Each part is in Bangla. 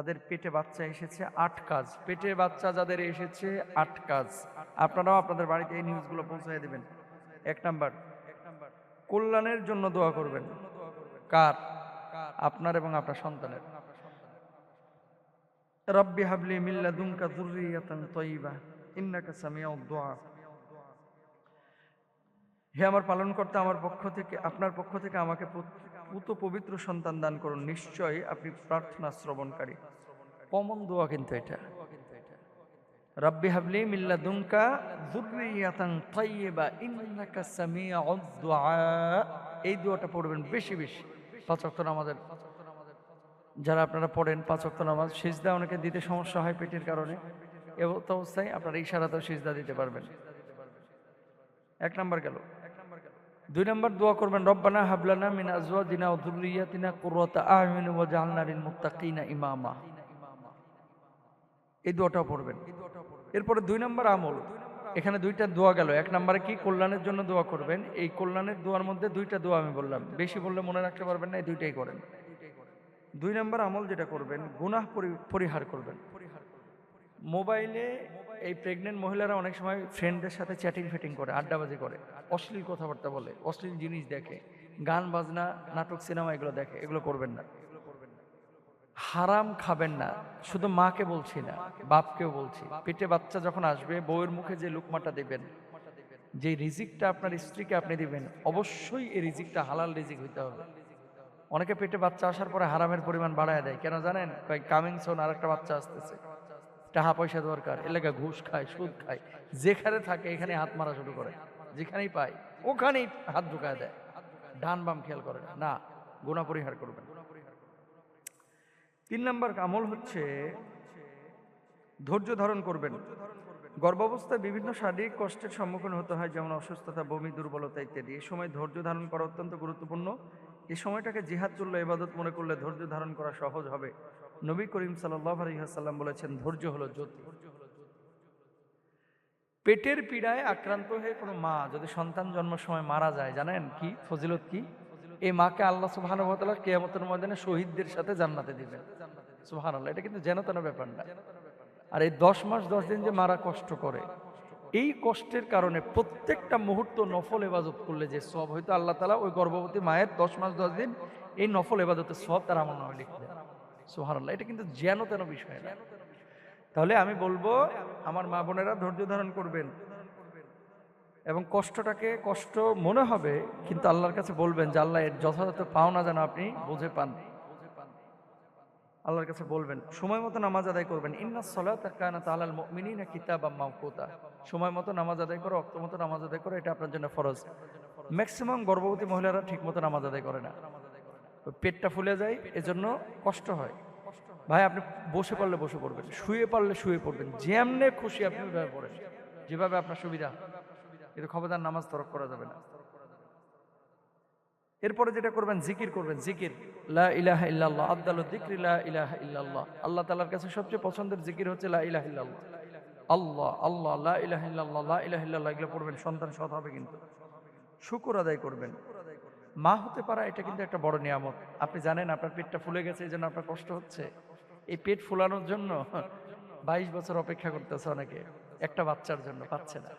যাদের পেটে বাচ্চা এসেছে, আট কাজ। পেটে বাচ্চা যাদের এসেছে, আট কাজ। আপনারাও আপনাদের বাড়িতে এই নিউজগুলো পৌঁছে দেবেন। এক নাম্বার, কল্যাণের জন্য দোয়া করবেন। কার? আপনার এবং আপনার সন্তানের। রব্বি হাবলি মিল্লা দুমকা দুর্রিয়াতান তৈবা ইন্নাকা সামিয়াউদ দোয়া। হে আমার পালন করতে আমার পক্ষ থেকে আপনার পক্ষ থেকে আমাকে পুত- পবিত্র সন্তান দান করুন। নিশ্চয়ই আপনি প্রার্থনা শ্রবণকারী। কমন দোয়া কিন্তু এটা। রব্বি হাবলি মিল্লা দুমকা যুররিয়াতান তাইয়্যিবা ইন্নাকা সামিউদ দুআ। এই দোয়াটা পড়বেন বেশি বেশি। পাঁচ ওয়াক্ত নামাজের। যারা আপনারা পড়েন পাঁচ ওয়াক্ত নামাজ সিজদা অনেকে দিতে সমস্যা হয় পেটের কারণে। এ অবস্থায় আপনারা ইশারাতেও সিজদা দিতে পারবেন। এক নাম্বার গেল। দুই নম্বর দোয়া করবেন, রব্বানা হাবলানা মিন আজওয়াজিনা ওয়া যুররিয়াতিনা কুররাতা আয়ুন ওয়াজআলনা লিল মুত্তাকিনা ইমামা। এই দোয়াটাও পড়বেন। এরপরে দুই নম্বর আমল। এখানে দুইটা দোয়া গেল। এক নম্বরে কি? কল্যাণের জন্য দোয়া করবেন। এই কল্যাণের দোয়ার মধ্যে দুইটা দোয়া আমি বললাম। বেশি বললে মনে রাখতে পারবেন না, এই দুইটাই করেন। দুই নম্বর আমল যেটা করবেন, গুনাহ পরি- পরিহার করবেন। মোবাইলে এই প্রেগনেন্ট মহিলারা অনেক সময় ফ্রেন্ডদের সাথে চ্যাটিং ফেটিং করে, আড্ডাবাজি করে, অশ্লীল কথাবার্তা বলে, অশ্লীল জিনিস দেখে, গান, বাজনা, নাটক, সিনেমা এগুলো দেখে, এগুলো করবেন না। হারাম খাবেন না, শুধু মাকে বলছি না, বাপকেও বলছি। পেটে বাচ্চা যখন আসবে, বউয়ের মুখে যে লুকমাটা দেবেন, যে রিজিকটা আপনার স্ত্রীকে আপনি দিবেন, অবশ্যই এই রিজিকটা, হালাল রিজিক হইতে হবে। অনেকে পেটে বাচ্চা আসার পরে হারামের পরিমাণ বাড়ায় দেয়, কেন জানেন? কামিং সোন আর একটা বাচ্চা আসতেছে। টাকা পয়সা দরকার এলাকা ঘুষ খায়, সুদ খায়, যেখানে থাকে এখানে হাত মারা শুরু করে, যেখানেই পায়, ওখানেই হাত ঢুকায় দেয়। ডান বাম খেয়াল করে না। গুণা পরিহার করবেন তিন নম্বর আমল হচ্ছে ধৈর্য ধারণ করবেন। গর্ভাবস্থায় বিভিন্ন শারীরিক কষ্টের সম্মুখীন হতে হয়, যেমন অসুস্থতা, বমি, দুর্বলতা ইত্যাদি। এই সময় ধৈর্য ধারণ করা অত্যন্ত গুরুত্বপূর্ণ। এই সময়টাকে জিহাদ তুল্য এবাদত মনে করলে ধৈর্য ধারণ করা সহজ হবে। নবী করিম আলহিহাসাল্লাম বলেছেন, ধৈর্য হলো জ্যোতি। পেটের পীড়ায় আক্রান্ত হয়ে কোনো মা যদি সন্তান জন্মের সময় মারা যায়, জানেন কি ফজিলত কি? এই মাকে আল্লাহ সুবহান কেয়ামতের ময়দানে শহীদদের সাথে জান্নাতে দিবেন। সুবহান আল্লাহ এটা কিন্তু যেন তেন ব্যাপার না আর এই দশ মাস, দশ দিন যে মারা কষ্ট করে, এই কষ্টের কারণে প্রত্যেকটা মুহূর্ত নফল এবাদত করলে যে সব, হয়তো আল্লাহ তালা ওই গর্ভবতী মায়ের দশ মাস, দশ দিন এই নফল এবাদতের সব তার আমার নামে লিখে আল্লাহ এটা কিন্তু যেন তেন বিষয় না। তাহলে আমি বলব, আমার মা বোনেরা ধৈর্য ধারণ করবেন। এবং কষ্টটাকে, কষ্ট মনে হবে, কিন্তু আল্লাহর কাছে বলবেন যে, আল্লাহ, এর যথাযথ পাওনা যেন আপনি বুঝে পান। আল্লাহর কাছে বলবেন, সময় মতো নামাজ আদায় করবেন। ইন্না সলাত তালাল মুমিনিনা কিতাবাম মাওকুতা। সময় মতো নামাজ আদায় করো, অক্ত মতো নামাজ আদায় করো, এটা আপনার জন্য ফরজ। ম্যাক্সিমাম গর্ভবতী মহিলারা ঠিক মতো নামাজ আদায় করে না। পেটটা ফুলে যায়, এজন্য কষ্ট হয়। ভাই, আপনি বসে পারলে বসে পড়বেন, শুয়ে পারলে শুয়ে পড়বেন, যেমনে খুশি আপনি ওইভাবে পড়েন। যেভাবে আপনার সুবিধা, কিন্তু খবরদার নামাজ তরক করা যাবে না। এরপরে যেটা করবেন, জিকির করবেন, জিকির। লা ইলাহা ইল্লাল্লাহ আব্দালু যিকরি, লা ইলাহা ইল্লাল্লাহ। আল্লাহ তাআলার কাছে সবচেয়ে পছন্দের জিকির হচ্ছে লা ইলাহা আল্লাহ আল্লাহ, লা ইলাহা ইল্লাল্লাহ, লা এগুলো পড়বেন, সন্তান সৎ হবে কিন্তু। শুকর আদায় করবেন। মা হতে পারা এটা কিন্তু একটা বড় নিয়ামত। আপনি জানেন আপনার পেটটা ফুলে গেছে এই জন্য আপনার কষ্ট হচ্ছে। এই পেট ফুলানোর জন্য বাইশ বছর অপেক্ষা করতেছে অনেকে। একটা বাচ্চার জন্য পাচ্ছে না।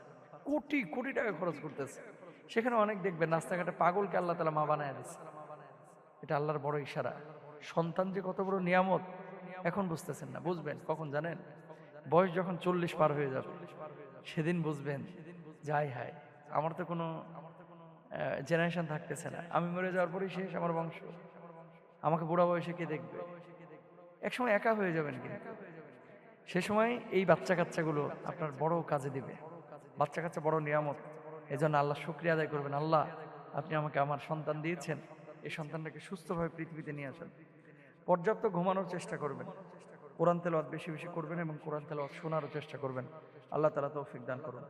কোটি কোটি টাকা খরচ করতেছে। সেখানে অনেক দেখবেন রাস্তাঘাটে পাগলকে আল্লাহ তালা মা বানায় দিচ্ছে এটা আল্লাহর বড় ইশারা। সন্তান যে কত বড় নিয়ামত, এখন বুঝতেছেন না। বুঝবেন, কখন জানেন? বয়স যখন চল্লিশ পার হয়ে যাবে। সেদিন বুঝবেন যাই হায়, আমার তো কোনো জেনারেশন থাকতেছে না। আমি মরে যাওয়ার পরেই শেষ আমার বংশ। আমাকে বুড়া বয়সে কে দেখবে? একসময় একা হয়ে যাবেন কিন্তু। সে সময় এই বাচ্চা কাচ্চাগুলো আপনার বড় কাজে দিবে। বাচ্চা কাচ্চা বড় নিয়ামত। এই জন্য আল্লাহ শুক্রিয়া আদায় করবেন। আল্লাহ, আপনি আমাকে আমার সন্তান দিয়েছেন। এই সন্তানটাকে সুস্থভাবে পৃথিবীতে নিয়ে আসেন। পর্যাপ্ত ঘুমানোর চেষ্টা করবেন। কোরআন তেলাওয়াত বেশি বেশি করবেন এবং কোরআন তেলাওয়াত শোনারও চেষ্টা করবেন। আল্লাহ তালা তৌফিক দান করুন।